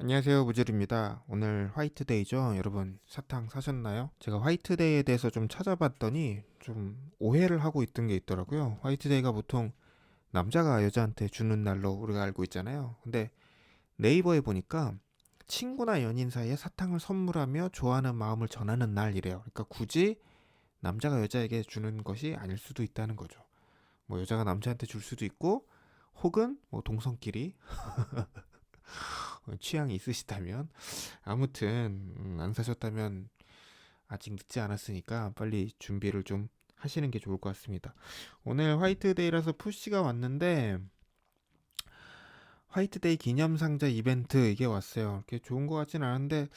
안녕하세요 무질입니다. 오늘 화이트데이죠? 여러분 사탕 사셨나요? 제가 화이트데이에 대해서 좀 찾아봤더니 좀 오해를 하고 있던 게 있더라고요. 화이트데이가 보통 남자가 여자한테 주는 날로 우리가 알고 있잖아요. 근데 네이버에 보니까 친구나 연인 사이에 사탕을 선물하며 좋아하는 마음을 전하는 날이래요. 그러니까 굳이 남자가 여자에게 주는 것이 아닐 수도 있다는 거죠. 뭐 여자가 남자한테 줄 수도 있고 혹은 뭐 동성끼리. 어, 취향이 있으시다면 아무튼 음, 안 사셨다면 아직 늦지 않았으니까 빨리 준비를 좀 하시는 게 좋을 것 같습니다. 오늘 화이트데이라서 푸시가 왔는데 화이트데이 기념 상자 이벤트 이게 왔어요. 이렇게 좋은 것 같진 않은데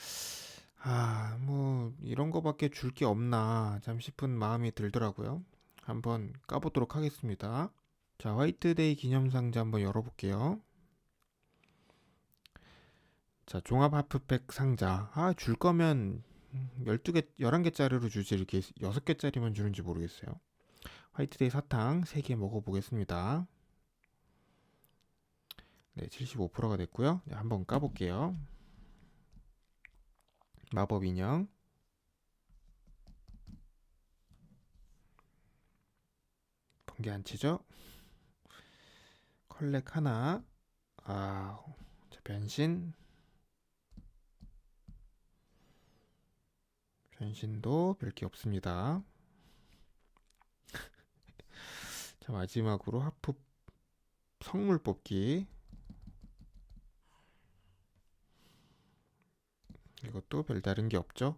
아, 뭐 이런 거밖에 줄 게 없나 참 싶은 마음이 들더라고요. 한번 까보도록 하겠습니다. 자, 화이트데이 기념 상자 한번 열어볼게요. 자, 종합 하프팩 상자. 아, 줄 거면 12개, 11개짜리로 주지 이렇게 6개짜리만 주는지 모르겠어요. 화이트데이 사탕 3개 먹어보겠습니다. 네, 75%가 됐고요. 네, 한번 까볼게요. 마법 인형. 번개 안 치죠? 컬렉 하나. 아, 자, 변신. 변신도 별게 없습니다. 자, 마지막으로 하프 성물 뽑기. 이것도 별 다른 게 없죠.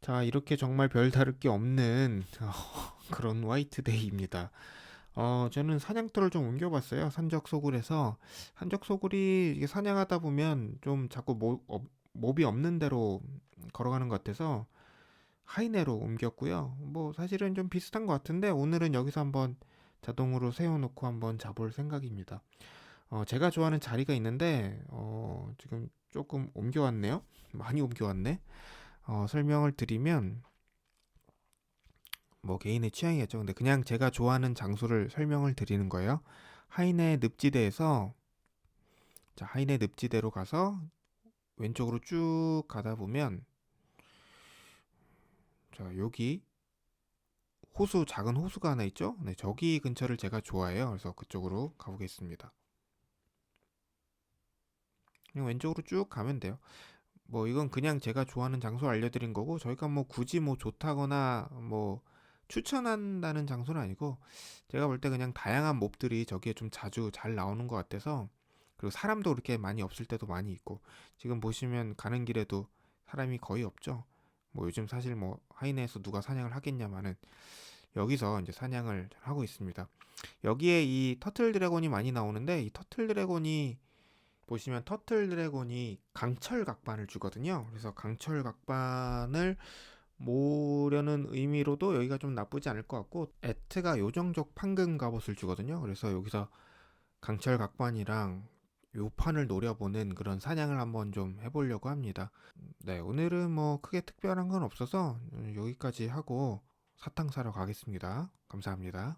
자, 이렇게 정말 별 다를 게 없는 어, 그런 화이트데이입니다. 어, 저는 사냥터를 좀 옮겨봤어요. 산적 소굴에서 산적 소굴이 이게 사냥하다 보면 좀 자꾸 모, 어, 몹이 없는 데로 걸어가는 것 같아서 하이네로 옮겼고요. 뭐 사실은 좀 비슷한 것 같은데 오늘은 여기서 한번 자동으로 세워놓고 한번 잡을 생각입니다. 어, 제가 좋아하는 자리가 있는데 어, 지금 조금 옮겨왔네요. 많이 옮겨왔네. 어, 설명을 드리면 뭐 개인의 취향이겠죠. 근데 그냥 제가 좋아하는 장소를 설명을 드리는 거예요. 하이네 늪지대에서 자 하이네 늪지대로 가서 왼쪽으로 쭉 가다 보면 자 여기 호수 작은 호수가 하나 있죠? 네 저기 근처를 제가 좋아해요. 그래서 그쪽으로 가보겠습니다. 그냥 왼쪽으로 쭉 가면 돼요. 뭐 이건 그냥 제가 좋아하는 장소 알려드린 거고 저희가 뭐 굳이 뭐 좋다거나 뭐 추천한다는 장소는 아니고 제가 볼 때 그냥 다양한 몹들이 저기에 좀 자주 잘 나오는 것 같아서 그리고 사람도 그렇게 많이 없을 때도 많이 있고 지금 보시면 가는 길에도 사람이 거의 없죠. 뭐 요즘 사실 뭐 하이네에서 누가 사냥을 하겠냐마는 여기서 이제 사냥을 하고 있습니다. 여기에 이 터틀 드래곤이 많이 나오는데 이 터틀 드래곤이 보시면 터틀 드래곤이 강철 각반을 주거든요. 그래서 강철 각반을 모려는 의미로도 여기가 좀 나쁘지 않을 것 같고 에트가 요정족 판금 갑옷을 주거든요. 그래서 여기서 강철 각반이랑 요 판을 노려보는 그런 사냥을 한번 좀 해보려고 합니다. 네, 오늘은 뭐 크게 특별한 건 없어서 여기까지 하고 사탕 사러 가겠습니다. 감사합니다.